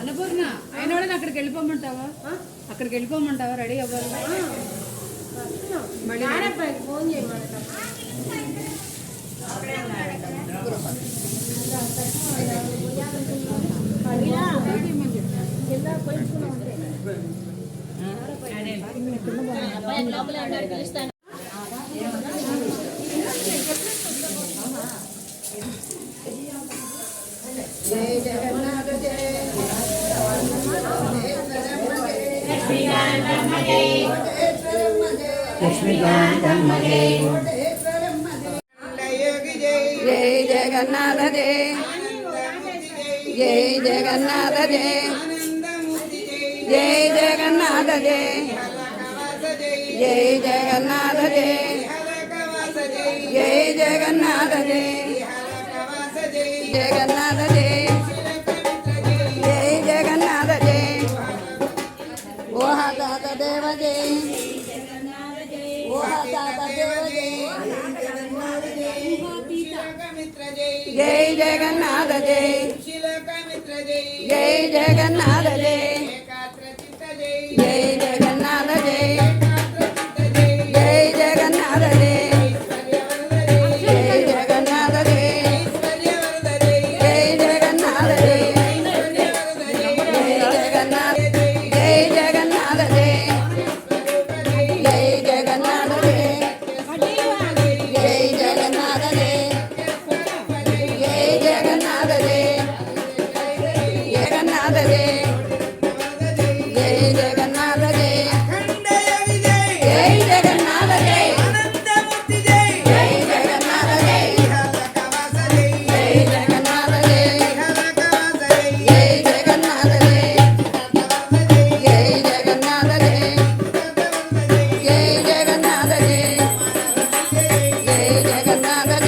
అన్నపూర్ణ ఆయన వాళ్ళని అక్కడికి వెళ్ళిపోమంటావా? అక్కడికి వెళ్ళిపోమంటావా? రెడీ అవ్వాలి. ఫోన్ పిలుస్తాను. ലക്ഷ്മികാന്തമ്മയെ ജയ് ജഗന്നാഥ ജയ് ജയ് ജഗന്നാഥ ജയ് ജയ് ജഗന്നാഥ ജയ് ജയ് ജഗന്നാഥ ജയ് ജയ് ജഗന്നാഥ ജയ് ജഗന്നാഥ ജയ് ജയ് ജഗന്നാഥ ജയ് ഓ ഹാഥ ദേവ ജയ് జై జగన్నాథ జై జై జగన్నాథ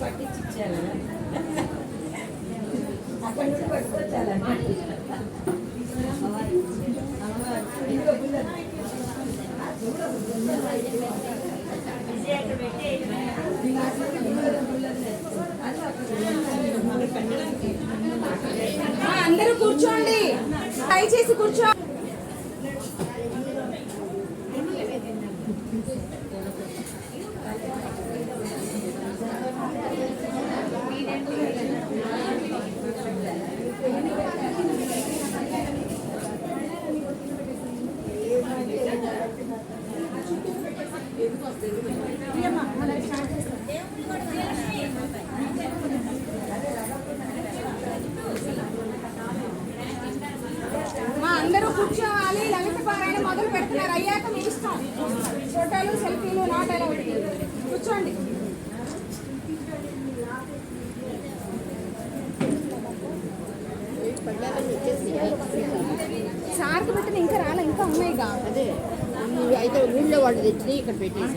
పట్టించాలా అక్కడ నుండి పట్టుకొచ్చాలంటే అందరూ కూర్చోండి. ట్రై చేసి కూర్చో. మళ్ళీ స్టార్ట్ మా అందరూ కూర్చోవాలి లలిత పారాయణ మొదలు పెడుతున్నారు. అయ్యాక మీ ఇష్టం. ఫోటోలు సెల్ఫీలు నాట్ ఎలా కూర్చోండి. సార్కి పెట్టిన ఇంకా రాలే ఇంకా ఉన్నాయిగా. అదే ఇవి అయితే ఊళ్ళో వాళ్ళు తెచ్చి ఇక్కడ పెట్టేసి